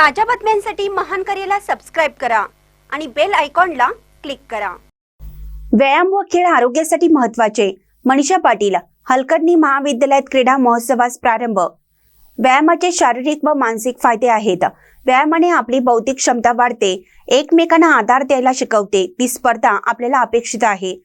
ताज्या बातम्यांसाठी महान करेला सबस्क्राईब करा आणि बेल आयकॉनला क्लिक करा. व्यायाम व खेळ आरोग्यासाठी महत्त्वाचे मनीषा पाटील हलकर्णी महाविद्यालयात क्रीडा महोत्सवास प्रारंभ. व्यायामाचे शारीरिक व मानसिक फायदे आहेत. व्यायामाने आपली बौद्धिक क्षमता वाढते. एकमेकांना आधार द्यायला शिकवते. ती स्पर्धा आपल्याला अपेक्षित आहे.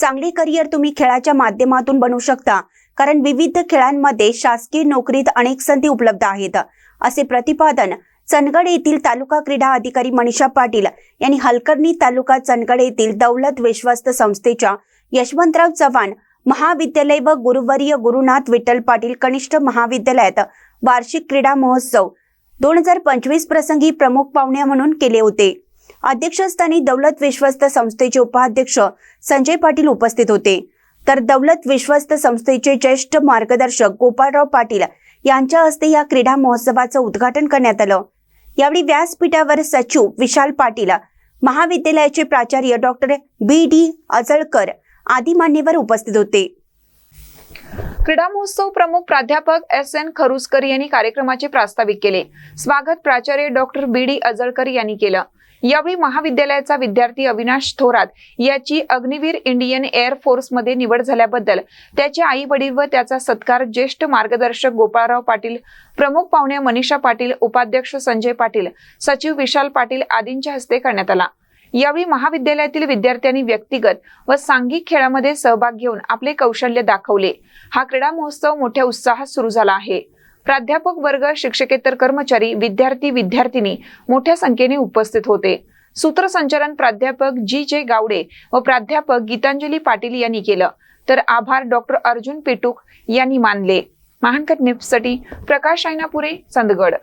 चांगले करिअर तुम्ही खेळाच्या माध्यमातून बनवू शकता. कारण विविध खेळांमध्ये शासकीय नोकरीत अनेक संधी उपलब्ध आहेत. असे प्रतिपादन चंदगड येथील तालुका क्रीडा अधिकारी मनीषा पाटील यांनी हलकर्णी तालुका चंदगड येथील दौलत विश्वस्त संस्थेच्या यशवंतराव चव्हाण महाविद्यालय व गुरुवर्य गुरुनाथ विठ्ठल पाटील कनिष्ठ महाविद्यालयात वार्षिक क्रीडा महोत्सव दोन हजार पंचवीस प्रसंगी प्रमुख पाहुण्या म्हणून केले होते. अध्यक्षस्थानी दौलत विश्वस्त संस्थेचे उपाध्यक्ष संजय पाटील उपस्थित होते. तर दौलत विश्वस्त संस्थेचे ज्येष्ठ मार्गदर्शक गोपाळराव पाटील यांच्या हस्ते या क्रीडा महोत्सवाचं उद्घाटन करण्यात आलं. यावेळी व्यासपीठावर सचिव विशाल पाटील महाविद्यालयाचे प्राचार्य डॉक्टर बी डी अजळकर आदी मान्यवर उपस्थित होते. क्रीडा महोत्सव प्रमुख प्राध्यापक एस एन खरुसकर यांनी कार्यक्रमाचे प्रास्ताविक केले. स्वागत प्राचार्य डॉक्टर बी डी अजळकर यांनी केलं. यावेळी महाविद्यालयाचा विद्यार्थी अविनाश थोरात याची अग्निवीर इंडियन एअर फोर्समध्ये निवड झाल्याबद्दल त्याचे आई वडील व त्याचा सत्कार ज्येष्ठ मार्गदर्शक गोपाळराव पाटील प्रमुख पाहुण्या मनीषा पाटील उपाध्यक्ष संजय पाटील सचिव विशाल पाटील आदींच्या हस्ते करण्यात आला. यावेळी महाविद्यालयातील विद्यार्थ्यांनी व्यक्तिगत व सांघिक खेळामध्ये सहभाग घेऊन आपले कौशल्य दाखवले. हा क्रीडा महोत्सव मोठ्या उत्साहात सुरू झाला आहे. प्राध्यापक वर्ग शिक्षकेतर कर्मचारी विद्यार्थी विद्यार्थिनी मोठ्या संख्येने उपस्थित होते. सूत्रसंचालन प्राध्यापक जी जे गावडे व प्राध्यापक गीतांजली पाटील यांनी केलं. तर आभार डॉक्टर अर्जुन पेटूक यांनी मानले. महानकर न्यूजसाठी प्रकाश आयनापुरे चंदगड.